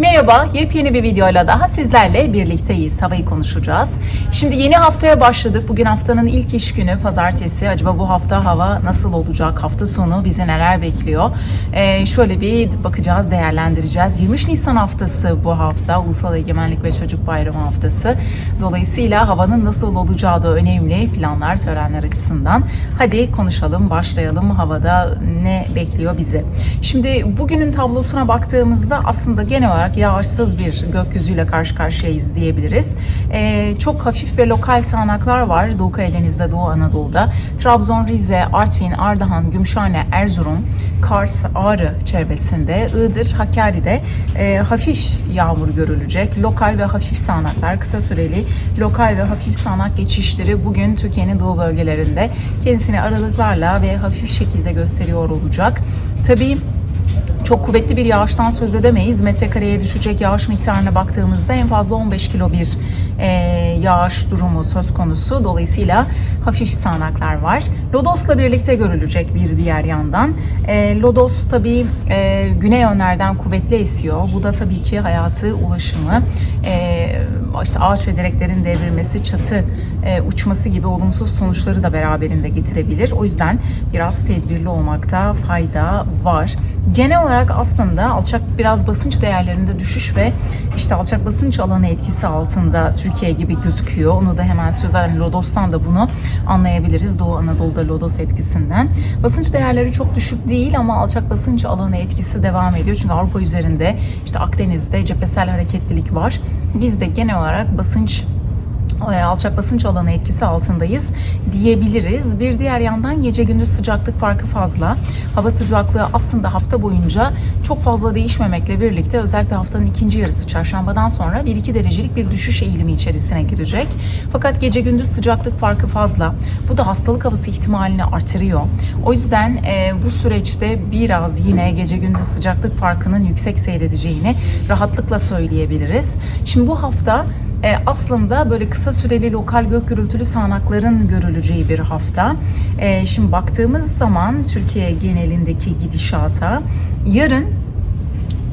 Merhaba, yepyeni bir videoyla daha sizlerle birlikteyiz. Havayı konuşacağız. Şimdi yeni haftaya başladık. Bugün haftanın ilk iş günü, pazartesi. Acaba bu hafta hava nasıl olacak? Hafta sonu bizi neler bekliyor? Ee, şöyle bir bakacağız, değerlendireceğiz. 23 Nisan haftası bu hafta. Ulusal Egemenlik ve Çocuk Bayramı haftası. Dolayısıyla havanın nasıl olacağı da önemli planlar, törenler açısından. Hadi konuşalım, başlayalım. Havada ne bekliyor bizi? Şimdi bugünün tablosuna baktığımızda aslında genel olarak yağışsız bir gökyüzüyle karşı karşıyayız diyebiliriz. Ee, çok hafif ve lokal sağanaklar var Doğu Karadeniz'de, Doğu Anadolu'da. Trabzon, Rize, Artvin, Ardahan, Gümüşhane, Erzurum, Kars, Ağrı çevresinde, Iğdır, Hakkari'de e, hafif yağmur görülecek. Lokal ve hafif sağanaklar, kısa süreli lokal ve hafif sağanak geçişleri bugün Türkiye'nin doğu bölgelerinde kendisini aralıklarla ve hafif şekilde gösteriyor olacak. Tabii çok kuvvetli bir yağıştan söz edemeyiz. Metrekareye düşecek yağış miktarına baktığımızda en fazla 15 kilo bir e, yağış durumu söz konusu. Dolayısıyla hafif sağanaklar var. Lodos'la birlikte görülecek bir diğer yandan. E, Lodos tabii e, güney yönlerden kuvvetli esiyor. Bu da tabii ki hayatı, ulaşımı, e, işte ağaç ve direklerin devrilmesi, çatı e, uçması gibi olumsuz sonuçları da beraberinde getirebilir. O yüzden biraz tedbirli olmakta fayda var. Genel olarak aslında alçak biraz basınç değerlerinde düşüş ve işte alçak basınç alanı etkisi altında Türkiye gibi gözüküyor. Onu da hemen sözel Lodos'tan da bunu anlayabiliriz. Doğu Anadolu'da Lodos etkisinden. Basınç değerleri çok düşük değil ama alçak basınç alanı etkisi devam ediyor. Çünkü Avrupa üzerinde işte Akdeniz'de cephesel hareketlilik var. Biz de genel olarak basınç alçak basınç alanı etkisi altındayız diyebiliriz. Bir diğer yandan gece gündüz sıcaklık farkı fazla. Hava sıcaklığı aslında hafta boyunca çok fazla değişmemekle birlikte özellikle haftanın ikinci yarısı çarşambadan sonra 1-2 derecelik bir düşüş eğilimi içerisine girecek. Fakat gece gündüz sıcaklık farkı fazla. Bu da hastalık havası ihtimalini artırıyor. O yüzden e, bu süreçte biraz yine gece gündüz sıcaklık farkının yüksek seyredeceğini rahatlıkla söyleyebiliriz. Şimdi bu hafta e, aslında böyle kısa süreli lokal gök gürültülü sağanakların görüleceği bir hafta. E, şimdi baktığımız zaman Türkiye genelindeki gidişata yarın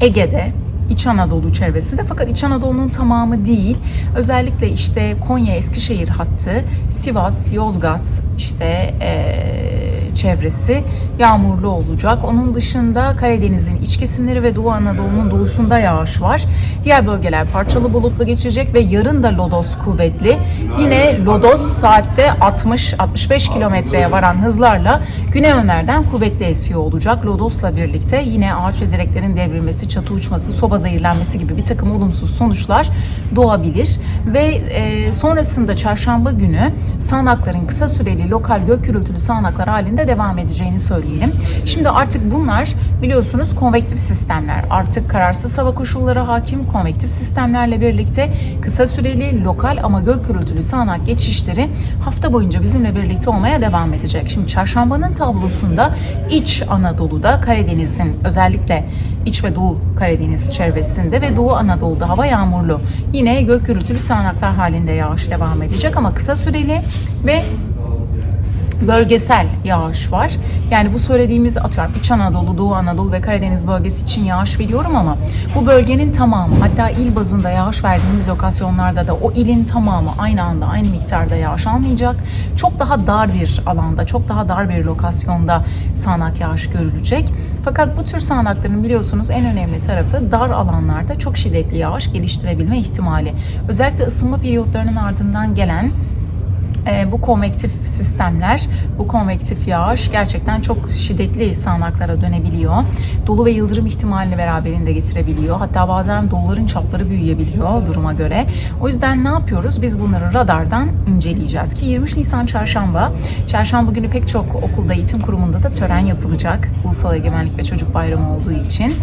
Ege'de İç Anadolu çevresinde fakat İç Anadolu'nun tamamı değil. Özellikle işte Konya, Eskişehir hattı, Sivas, Yozgat işte eee çevresi yağmurlu olacak. Onun dışında Karadeniz'in iç kesimleri ve Doğu Anadolu'nun doğusunda yağış var. Diğer bölgeler parçalı bulutlu geçecek ve yarın da lodos kuvvetli. Yine lodos saatte 60-65 kilometreye varan hızlarla güney yönlerden kuvvetli esiyor olacak. Lodos'la birlikte yine ağaç ve direklerin devrilmesi, çatı uçması, soba zehirlenmesi gibi bir takım olumsuz sonuçlar doğabilir. Ve e, sonrasında çarşamba günü sağanakların kısa süreli lokal gök gürültülü sağanaklar halinde devam edeceğini söyleyelim. Şimdi artık bunlar biliyorsunuz konvektif sistemler. Artık kararsız hava koşulları hakim konvektif sistemlerle birlikte kısa süreli lokal ama gök gürültülü sağanak geçişleri hafta boyunca bizimle birlikte olmaya devam edecek. Şimdi çarşambanın tablosunda iç Anadolu'da Karadeniz'in özellikle iç ve doğu Karadeniz çevresinde ve Doğu Anadolu'da hava yağmurlu. Yine gök gürültülü sağanaklar halinde yağış devam edecek ama kısa süreli ve bölgesel yağış var. Yani bu söylediğimiz atıyorum İç Anadolu, Doğu Anadolu ve Karadeniz bölgesi için yağış veriyorum ama bu bölgenin tamamı hatta il bazında yağış verdiğimiz lokasyonlarda da o ilin tamamı aynı anda aynı miktarda yağış almayacak. Çok daha dar bir alanda, çok daha dar bir lokasyonda sağanak yağış görülecek. Fakat bu tür sağanakların biliyorsunuz en önemli tarafı dar alanlarda çok şiddetli yağış geliştirebilme ihtimali. Özellikle ısınma periyotlarının ardından gelen e, bu konvektif sistemler, bu konvektif yağış gerçekten çok şiddetli sağanaklara dönebiliyor. Dolu ve yıldırım ihtimalini beraberinde getirebiliyor. Hatta bazen doluların çapları büyüyebiliyor duruma göre. O yüzden ne yapıyoruz? Biz bunları radardan inceleyeceğiz ki 23 Nisan çarşamba. Çarşamba günü pek çok okulda, eğitim kurumunda da tören yapılacak. Ulusal Egemenlik ve Çocuk Bayramı olduğu için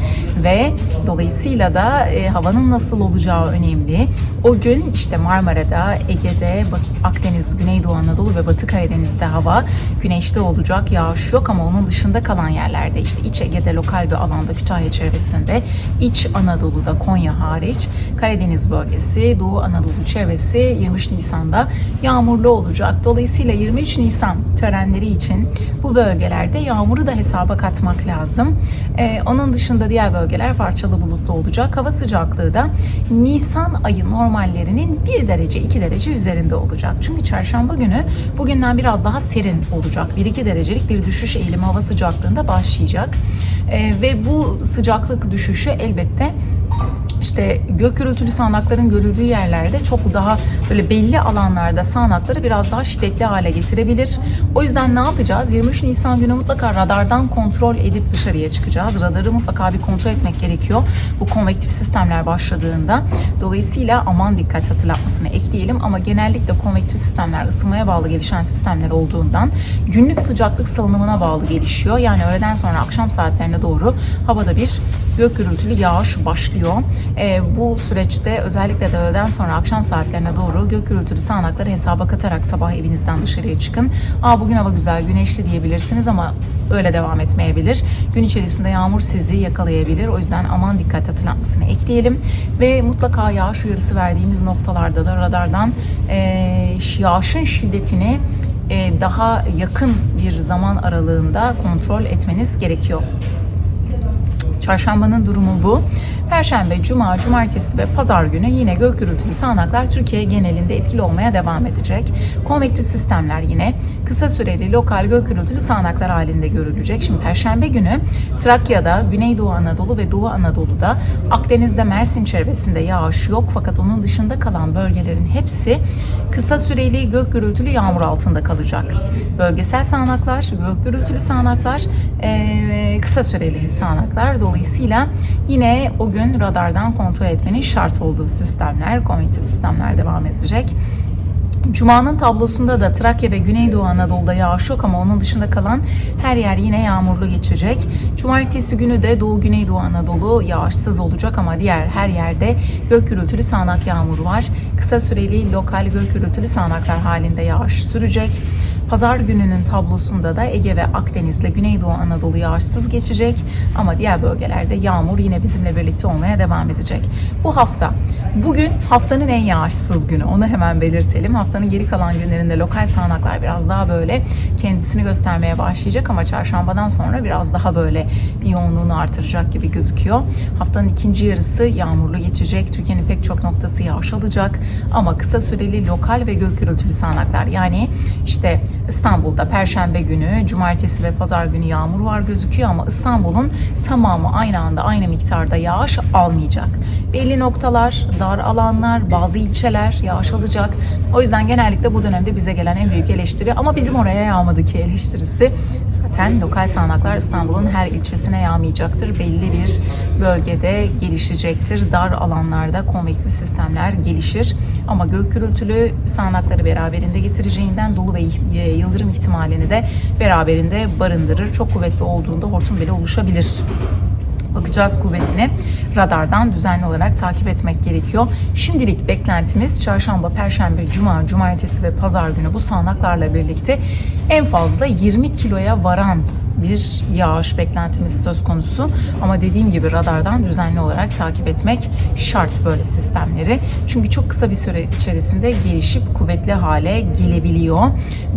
ve dolayısıyla da e, havanın nasıl olacağı önemli. O gün işte Marmara'da, Ege'de, Batı Akdeniz, Güney Güneydoğu Anadolu ve Batı Karadeniz'de hava güneşli olacak. Yağış yok ama onun dışında kalan yerlerde işte İç Ege'de lokal bir alanda Kütahya çevresinde, İç Anadolu'da Konya hariç, Karadeniz bölgesi, Doğu Anadolu çevresi 23 Nisan'da yağmurlu olacak. Dolayısıyla 23 Nisan törenleri için bu bölgelerde yağmuru da hesaba katmak lazım. Ee, onun dışında diğer bölgeler parçalı bulutlu olacak. Hava sıcaklığı da Nisan ayı normallerinin 1 derece 2 derece üzerinde olacak. Çünkü çarşamba günü bugünden biraz daha serin olacak. 1-2 derecelik bir düşüş eğilimi hava sıcaklığında başlayacak. Ee, ve bu sıcaklık düşüşü elbette işte gök gürültülü sağanakların görüldüğü yerlerde çok daha böyle belli alanlarda sağanakları biraz daha şiddetli hale getirebilir. O yüzden ne yapacağız? 23 Nisan günü mutlaka radardan kontrol edip dışarıya çıkacağız. Radarı mutlaka bir kontrol etmek gerekiyor. Bu konvektif sistemler başladığında. Dolayısıyla aman dikkat hatırlatmasını ekleyelim ama genellikle konvektif sistemler ısınmaya bağlı gelişen sistemler olduğundan günlük sıcaklık salınımına bağlı gelişiyor. Yani öğleden sonra akşam saatlerine doğru havada bir gök gürültülü yağış başlıyor. E, bu süreçte özellikle de öğleden sonra akşam saatlerine doğru gök gürültülü sağanakları hesaba katarak sabah evinizden dışarıya çıkın. Aa bugün hava güzel, güneşli diyebilirsiniz ama öyle devam etmeyebilir. Gün içerisinde yağmur sizi yakalayabilir. O yüzden aman dikkat hatırlatmasını ekleyelim. Ve mutlaka yağış uyarısı verdiğimiz noktalarda da radardan e, yağışın şiddetini e, daha yakın bir zaman aralığında kontrol etmeniz gerekiyor. Çarşambanın durumu bu. Perşembe, Cuma, Cumartesi ve Pazar günü yine gök gürültülü sağanaklar Türkiye genelinde etkili olmaya devam edecek. Konvektif sistemler yine kısa süreli lokal gök gürültülü sağanaklar halinde görülecek. Şimdi Perşembe günü Trakya'da, Güneydoğu Anadolu ve Doğu Anadolu'da, Akdeniz'de, Mersin çevresinde yağış yok fakat onun dışında kalan bölgelerin hepsi kısa süreli gök gürültülü yağmur altında kalacak. Bölgesel sağanaklar, gök gürültülü sağanaklar, kısa süreli sağanaklar. Dolayısıyla yine o gün radardan kontrol etmenin şart olduğu sistemler, konvektif sistemler devam edecek. Cuma'nın tablosunda da Trakya ve Güneydoğu Anadolu'da yağış yok ama onun dışında kalan her yer yine yağmurlu geçecek. Cumartesi günü de Doğu Güneydoğu Anadolu yağışsız olacak ama diğer her yerde gök gürültülü sağanak yağmur var. Kısa süreli lokal gök gürültülü sağanaklar halinde yağış sürecek. Pazar gününün tablosunda da Ege ve Akdeniz'le Güneydoğu Anadolu yağışsız geçecek ama diğer bölgelerde yağmur yine bizimle birlikte olmaya devam edecek. Bu hafta, bugün haftanın en yağışsız günü onu hemen belirtelim. Haftanın geri kalan günlerinde lokal sağanaklar biraz daha böyle kendisini göstermeye başlayacak ama çarşambadan sonra biraz daha böyle yoğunluğunu artıracak gibi gözüküyor. Haftanın ikinci yarısı yağmurlu geçecek. Türkiye'nin pek çok noktası yağış alacak ama kısa süreli lokal ve gök gürültülü sağanaklar yani işte İstanbul'da Perşembe günü, Cumartesi ve Pazar günü yağmur var gözüküyor ama İstanbul'un tamamı aynı anda aynı miktarda yağış almayacak. Belli noktalar, dar alanlar, bazı ilçeler yağış alacak. O yüzden genellikle bu dönemde bize gelen en büyük eleştiri ama bizim oraya yağmadı ki eleştirisi. Zaten lokal sağanaklar İstanbul'un her ilçesine yağmayacaktır. Belli bir bölgede gelişecektir. Dar alanlarda konvektif sistemler gelişir. Ama gök gürültülü sağanakları beraberinde getireceğinden dolu ve yıldırım ihtimalini de beraberinde barındırır. Çok kuvvetli olduğunda hortum bile oluşabilir. Bakacağız kuvvetini. Radardan düzenli olarak takip etmek gerekiyor. Şimdilik beklentimiz çarşamba, perşembe, cuma, cumartesi ve pazar günü bu sağanaklarla birlikte en fazla 20 kiloya varan bir yağış beklentimiz söz konusu. Ama dediğim gibi radardan düzenli olarak takip etmek şart böyle sistemleri. Çünkü çok kısa bir süre içerisinde gelişip kuvvetli hale gelebiliyor.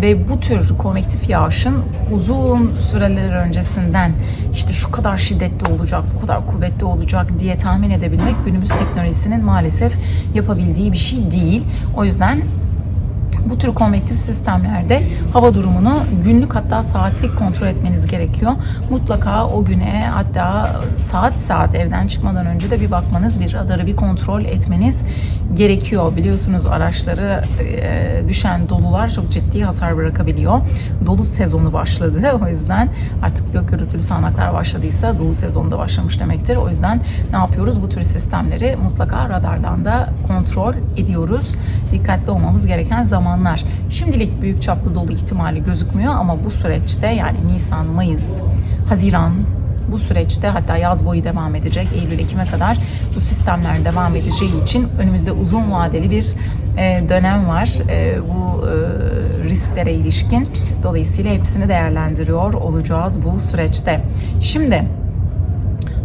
Ve bu tür konvektif yağışın uzun süreler öncesinden işte şu kadar şiddetli olacak, bu kadar kuvvetli olacak diye tahmin edebilmek günümüz teknolojisinin maalesef yapabildiği bir şey değil. O yüzden bu tür konvektif sistemlerde hava durumunu günlük hatta saatlik kontrol etmeniz gerekiyor. Mutlaka o güne hatta saat saat evden çıkmadan önce de bir bakmanız, bir radarı bir kontrol etmeniz gerekiyor. Biliyorsunuz araçları e, düşen dolular çok ciddi hasar bırakabiliyor. Dolu sezonu başladı. O yüzden artık gök gürültülü sağanaklar başladıysa dolu sezonu da başlamış demektir. O yüzden ne yapıyoruz? Bu tür sistemleri mutlaka radardan da kontrol ediyoruz. Dikkatli olmamız gereken zamanlar. Şimdilik büyük çaplı dolu ihtimali gözükmüyor ama bu süreçte yani Nisan, Mayıs, Haziran, Bu süreçte hatta yaz boyu devam edecek. Eylül-Ekim'e kadar bu sistemler devam edeceği için önümüzde uzun vadeli bir e, dönem var. E, bu e, risklere ilişkin. Dolayısıyla hepsini değerlendiriyor olacağız bu süreçte. Şimdi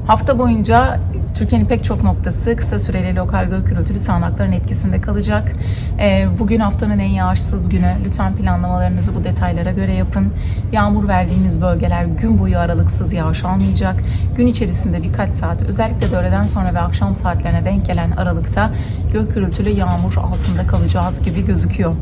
Hafta boyunca Türkiye'nin pek çok noktası kısa süreli lokal gök gürültülü sağanakların etkisinde kalacak. Ee, bugün haftanın en yağışsız günü. Lütfen planlamalarınızı bu detaylara göre yapın. Yağmur verdiğimiz bölgeler gün boyu aralıksız yağış almayacak. Gün içerisinde birkaç saat özellikle de öğleden sonra ve akşam saatlerine denk gelen aralıkta gök gürültülü yağmur altında kalacağız gibi gözüküyor.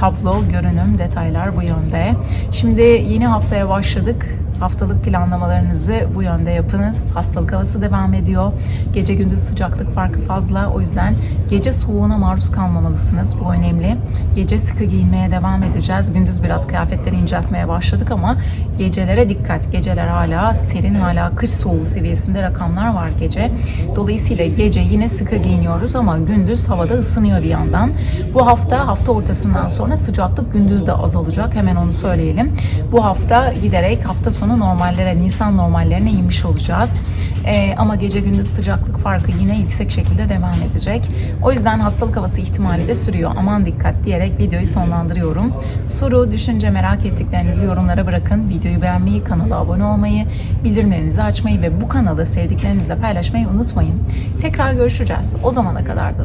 Tablo, görünüm, detaylar bu yönde. Şimdi yeni haftaya başladık. Haftalık planlamalarınızı bu yönde yapınız. Hastalık havası devam ediyor. Gece gündüz sıcaklık farkı fazla. O yüzden gece soğuğuna maruz kalmamalısınız. Bu önemli. Gece sıkı giyinmeye devam edeceğiz. Gündüz biraz kıyafetleri inceltmeye başladık ama gecelere dikkat. Geceler hala serin, hala kış soğuğu seviyesinde rakamlar var gece. Dolayısıyla gece yine sıkı giyiniyoruz ama gündüz havada ısınıyor bir yandan. Bu hafta hafta ortasından sonra sıcaklık gündüz de azalacak. Hemen onu söyleyelim. Bu hafta giderek hafta sonu normallere, Nisan normallerine inmiş olacağız. Ee, ama gece gündüz sıcaklık farkı yine yüksek şekilde devam edecek. O yüzden hastalık havası ihtimali de sürüyor. Aman dikkat diyerek videoyu sonlandırıyorum. Soru, düşünce, merak ettiklerinizi yorumlara bırakın. Videoyu beğenmeyi, kanala abone olmayı, bildirimlerinizi açmayı ve bu kanalı sevdiklerinizle paylaşmayı unutmayın. Tekrar görüşeceğiz. O zamana kadar da